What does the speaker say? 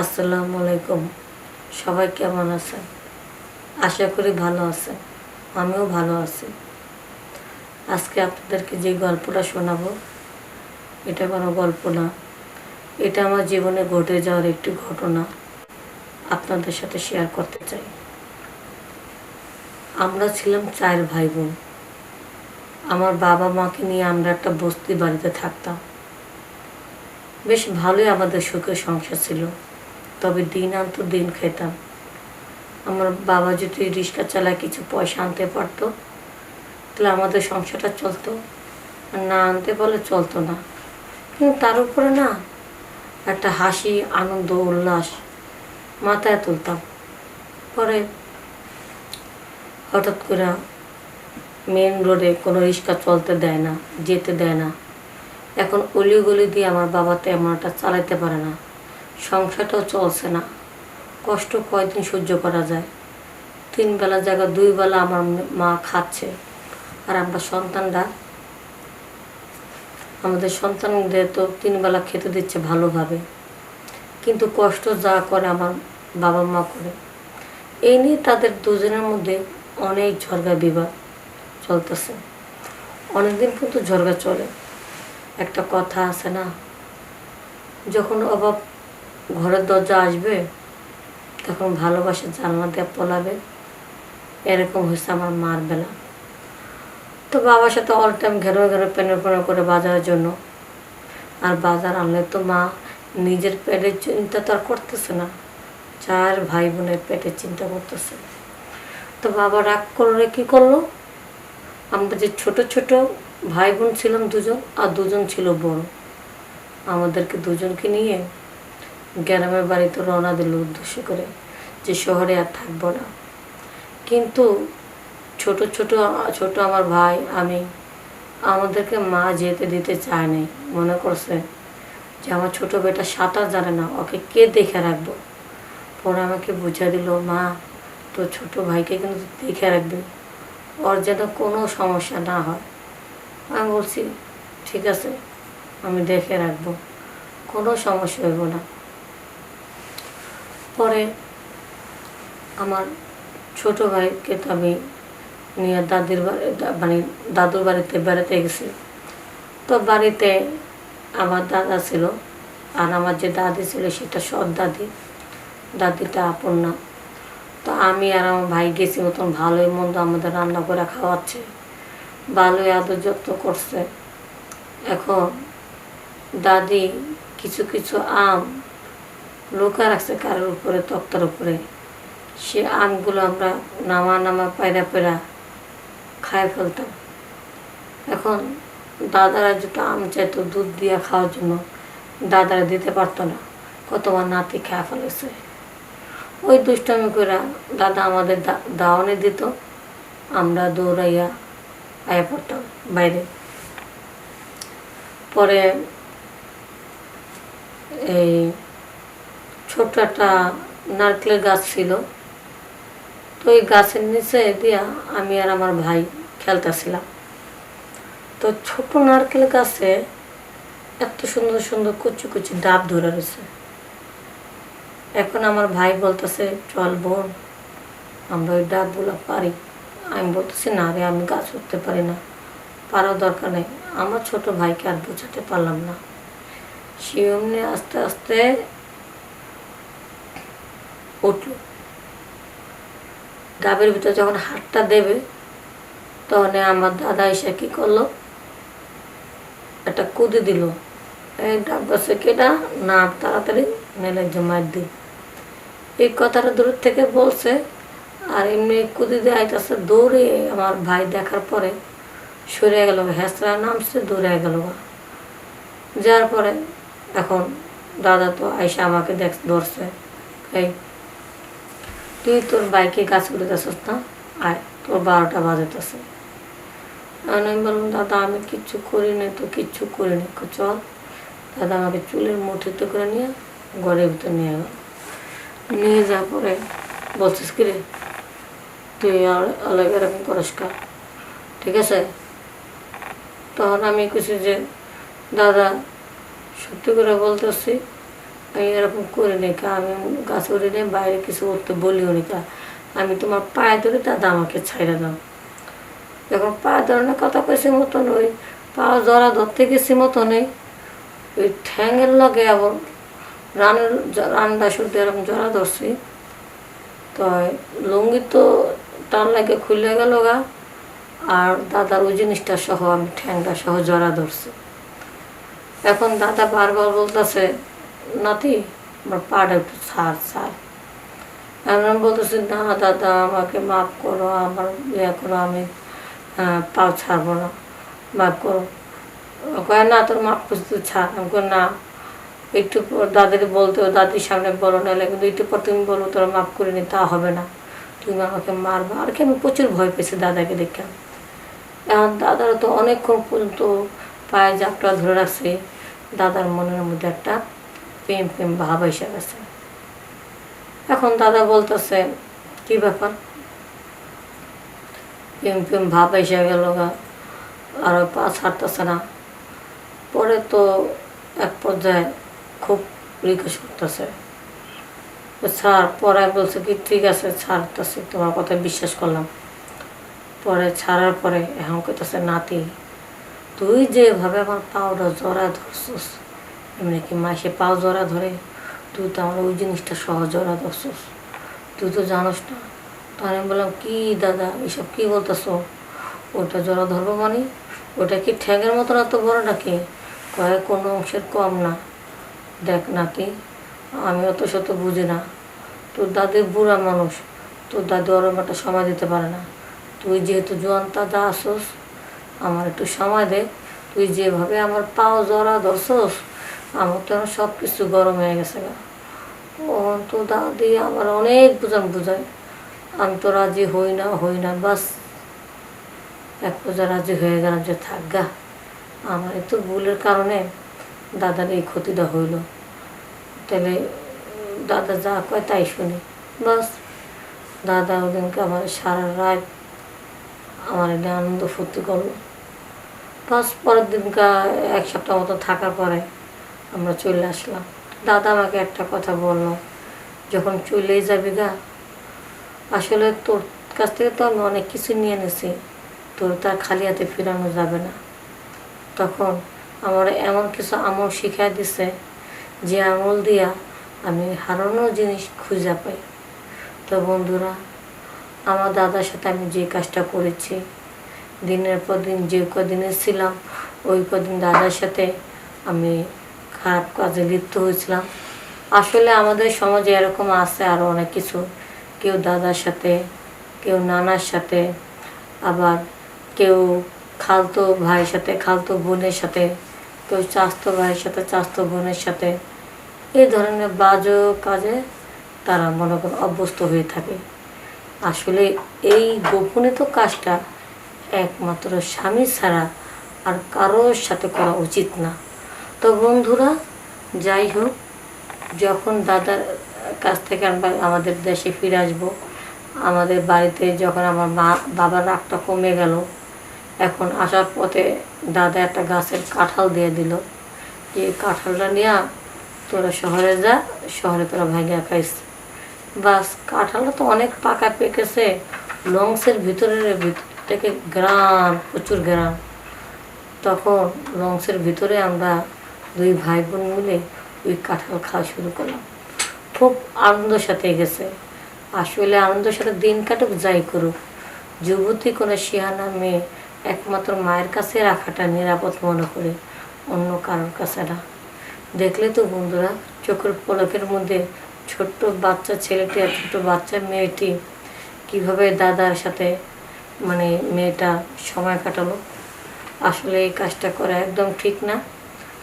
আসসালামু আলাইকুম। সবাই কেমন আছেন? আশা করি ভালো আছেন। আমিও ভালো আছি। আজকে আপনাদেরকে যে গল্পটা শোনাবো, এটা কোনো গল্প না। এটা আমার জীবনে ঘটে যাওয়ার একটি ঘটনা আপনাদের সাথে শেয়ার করতে চাই। আমরা ছিলাম চার ভাই বোন আমার বাবা মাকে নিয়ে আমরা একটা বস্তি বাড়িতে থাকতাম। বেশ ভালোই আমাদের সুখের সংসার ছিল। তবে দিন আনতো দিন খেতাম। আমার বাবা যদি রিক্সা চালায় কিছু পয়সা আনতে পারতো, তাহলে আমাদের সংসারটা চলতো। আর না আনতে পারলে চলতো না। কিন্তু তার উপরে না একটা হাসি, আনন্দ, উল্লাস মাথায় তুলতাম। পরে হঠাৎ করে মেন রোডে কোনো রিক্সা চলতে দেয় না, যেতে দেয় না। এখন অলিগলি দিয়ে আমার বাবা তেমন একটা চালাইতে পারে না। সংসারটাও চলছে না। কষ্ট কয়দিন সহ্য করা যায়? তিন বেলা জায়গা, দুই বেলা আমার মা খাচ্ছে। আর আমরা সন্তানরা, আমাদের সন্তানদের তো তিন বেলা খেতে দিচ্ছে ভালোভাবে। কিন্তু কষ্ট যা করে আমার বাবা মা করে। এই নিয়ে তাদের দুজনের মধ্যে অনেক ঝরগা বিবাদ চলতেছে। অনেকদিন কিন্তু ঝরগা চলে। একটা কথা আছে না, যখন অভাব ঘরের দরজা আসবে, তখন ভালোবাসা জানলা দিয়ে পলাবে, এরকম হয়েছে আমার মার বেলা। তো বাবার সাথে অল টাইম ঘেরো ঘেরো পেনের পেনে করে বাজারের জন্য। আর বাজার আনলে তো মা নিজের পেটের চিন্তা তো আর করতেছে না, চার ভাই বোনের পেটের চিন্তা করতেছে। তো বাবা রাগ করলে কী করল? আমরা যে ছোট ছোট ভাই বোন ছিলাম দুজন, আর দুজন ছিল বড় আমাদেরকে দুজনকে নিয়ে গ্রামের বাড়িতে রওনা দিল উদ্দেশ্য করে যে শহরে আর থাকব না। কিন্তু ছোট ছোট ছোট আমার ভাই, আমি, আমাদেরকে মা যেতে দিতে চায় নাই। মনে করছে যে আমার ছোট বেটা সাঁতার জানে না, ওকে কে দেখে রাখব? পরে আমাকে বুঝিয়ে দিল, মা তো ছোট ভাইকে কিন্তু দেখে রাখবে। ওর যেন কোনো সমস্যা না হয়। আমি বলছি, ঠিক আছে, আমি দেখে রাখব। কোনো সমস্যা হইব না। পরে আমার ছোট ভাইকে তো আমি নিয়ে দাদির বাড়ি মানে দাদুর বাড়িতে বেড়াতে গেছি। তো বাড়িতে আমার দাদা ছিল আর আমার যে দাদি ছিল সেটা সৎ দাদি। দাদিটা আপন না। তো আমি আর আমার ভাই গেছি মতন ভালোই মন্দ আমাদের রান্না করে খাওয়াচ্ছে, ভালোই আদর যত্ন করছে। এখন দাদি কিছু কিছু আম লুকা রাখছে কারোর উপরে, তক্তার উপরে। সে আমগুলো আমরা নামা নামা পায়রা পেরা খায় ফেলতাম। এখন দাদারা যেটা আম চাইতো, দুধ দিয়ে খাওয়ার জন্য দাদারা দিতে পারতো না। কত আমার নাতি খেয়ে ফেলেছে। ওই দুষ্টামি করে দাদা আমাদের দাওয়ানে দিত। আমরা দৌড়াইয়া আয়া পড়তাম বাইরে। পরে এই ছোট্ট একটা নারকেলের গাছ ছিল। তো ওই গাছের নিচে দিয়া আমি আর আমার ভাই খেলতেছিলাম। তো ছোট নারকেল গাছে এত সুন্দর সুন্দর কুচি কুচি ডাব ধরে রয়েছে। এখন আমার ভাই বলতেছে, চল বোন, আমরা ওই ডাবগুলো পারি। আমি বলতেছি, না রে, আমি গাছ উঠতে পারি না, পারার দরকার নেই। আমার ছোট ভাইকে আর বোঝাতে পারলাম না। সে আস্তে আস্তে উঠল। ডাবের ভিতরে যখন হাতটা দেবে, তখন আমার দাদা এসে কি করল? একটা কুদি দিল। এই ডাব গাছে কেটা না তাড়াতাড়ি একজন মার দিই এই কথাটা দূর থেকে বলছে, আর এমনি কুদি দিয়ে আইতাছে দৌড়ে। আমার ভাই দেখার পরে সরে গেল হ্যাঁচড়া নামছে, দৌড়ে গেল যাওয়ার পরে এখন দাদা তো আইসা আমাকে দেখ, ধরছে। এই তুই তোর বাইকে কাজ যাচ্ছিস না? আয়, তোর বারোটা বাজাতেছে আমি বললাম, দাদা, আমি কিচ্ছু করি করিনি তো, কিচ্ছু করিনি চল। দাদা আমাকে চুলের মুঠিতে করে নিয়ে ঘরের ভিতর নিয়ে গেল। নিয়ে যাওয়ার পরে বলছিস কি রে, তুই আর আলাদা এরকম পরিষ্কার ঠিক আছে। তখন আমি কিছু যে, দাদা, সত্যি করে বলতেছি আমি এরকম করে নি আমি গাছ উড়ে নিয়ে বাইরে কিছু করতে বলিও নি আমি তোমার পায়ে ধরে দাদা আমাকে ছাইড়া দাও। যখন পা ধরনের কথা কইছে মতন ওই, পা জরা ধরতে গেছি মতনই ওই ঠ্যাঙের লগে আবার রানের রান্না শুদ্ধ এরকম জরা ধরছি। তো লুঙ্গি তো টান লাগে খুলে গেল গা, আর দাদার ওই জিনিসটা সহ আমি ঠ্যাংটা সহ জরা ধরছি। এখন দাদা বারবার বলতেছে নাতি আমার পাটা একটু ছাড় এখন আমি বলতেছি না দাদা আমাকে মাফ করো আমার ইয়ে করো আমি পাও ছাড়বো না মাফ করো কয় না তোর মাফ করছি তুই ছাড় আমি কই না একটু পর দাদির বলতে দাদির সামনে বলো নাহলে কিন্তু একটু পর তুমি বলো, তোরা মাফ করে নি, তা হবে না। তুমি আমাকে মারবা। আর কি, আমি প্রচুর ভয় পেয়েছি দাদাকে দেখে। এখন দাদারা তো অনেকক্ষণ পর্যন্ত পায়ে জাপটা ধরে রাখছে। দাদার মনের মধ্যে একটা প্রেম প্রেম ভাব এসে গেছে। এখন দাদা বলতেছে, কি ব্যাপার? প্রেম প্রেম ভাব এসে গেল আর পা ছাড়তেছে না। পরে তো এক পর্যায়ে খুব রিকোয়েস্ট করতেছে ছাড় পরে বলছে কি, ঠিক আছে, ছাড়তেছি, তোমার কথা বিশ্বাস করলাম। পরে ছাড়ার পরে এখন কইতেছে, নাতি, তুই যেভাবে আমার পাউডার জড়া ধরছিস এমনি কি মাসে পাও জড়া ধরে? তুই তো আমার ওই জিনিসটা সহজ জড়া ধরছিস। তুই তো জানোস না। তখন আমি বললাম, কি দাদা, এসব কি বলতেছ? ওটা জড়া ধরবো মানে? ওটা কি ঠ্যাঙের মতো এত বড় নাকি? কয়ে, কোনো অংশের কম না। দেখ নাতি, আমি অত শত বুঝি না। তোর দাদি বুড়া মানুষ। তোর দাদি ওরম একটা সময় দিতে পারে না। তুই যেহেতু জোয়ান তাজা আসোস, আমার একটু সময় দে। তুই যেভাবে আমার পাও জড়া ধরছোস আমার তো সব কিছু গরম হয়ে গেছে গা। ও তো দাদি আমার অনেক বুঝান বুঝায় আমি তো রাজি হই না হই না, বাস। এক পূজা রাজি হয়ে গেলাম যে থাক গা। আমার একটু ভুলের কারণে দাদার এই ক্ষতিটা হইল। তাহলে দাদা যা কয় তাই শুনি। বাস, দাদা ওদিনকে আমার সারা রাত আমার এটা আনন্দ ফুর্তি করল। বাস পরের দিনকা এক সপ্তাহ মতো থাকার পরে আমরা চলে আসলাম। দাদা আমাকে একটা কথা বলল, যখন চলেই যাবি গা, আসলে তোর কাছ থেকে তো আমি অনেক কিছু নিয়ে নিছি তোর তার খালি হাতে ফেরানো যাবে না। তখন আমার এমন কিছু আমল শিখাই দিছে, যে আমল দিয়া আমি হারানো জিনিস খুঁজে পাই। তো বন্ধুরা, আমার দাদার সাথে আমি যে কাজটা করেছি, দিনের পর দিন যে কদিনে ছিলাম, ওই কদিন দাদার সাথে আমি খারাপ কাজে লিপ্ত হয়েছিলাম। আসলে আমাদের সমাজে এরকম আছে আরও অনেক কিছু। কেউ দাদার সাথে, কেউ নানার সাথে, আবার কেউ খালতো ভাইয়ের সাথে, খালতো বোনের সাথে, কেউ চাস্তো ভাইয়ের সাথে চাস্তো বোনের সাথে। এই ধরনের বাজে কাজে তারা মনে করুন অভ্যস্ত হয়ে থাকে। আসলে এই গোপনীত কাজটা একমাত্র স্বামী ছাড়া আর কারোর সাথে করা উচিত না। তো বন্ধুরা, যাই হোক, যখন দাদার কাছ থেকে আমরা আমাদের দেশে ফিরে আসব, আমাদের বাড়িতে যখন আমার মা, বাবার রাগটা কমে গেল, এখন আসার পথে দাদা একটা গাছের কাঁঠাল দিয়ে দিল। যে কাঁঠালটা নিয়ে তোরা শহরে যা, শহরে তোরা ভাঙিয়া খাইস। বাস, কাঁঠালটা তো অনেক পাকা পেকেছে, লংসের ভিতরের ভিতর থেকে গ্রাম, প্রচুর গ্রাম। তখন লংসের ভিতরে আমরা দুই ভাই বোন মিলে ওই কাঁঠাল খাওয়া শুরু করলাম। খুব আনন্দের সাথে গেছে। আসলে আনন্দের সাথে দিন কাটুক, যাই করুক। যুবতী কোনো শিয়ানা মেয়ে একমাত্র মায়ের কাছে রাখাটা নিরাপদ মনে করে, অন্য কারোর কাছে না। দেখলে তো বন্ধুরা, চোখের পলকের মধ্যে ছোট্ট বাচ্চা ছেলেটি আর ছোট্ট বাচ্চা মেয়েটি কীভাবে দাদার সাথে মানে মেয়েটা সময় কাটালো? আসলে এই কাজটা করা একদম ঠিক না।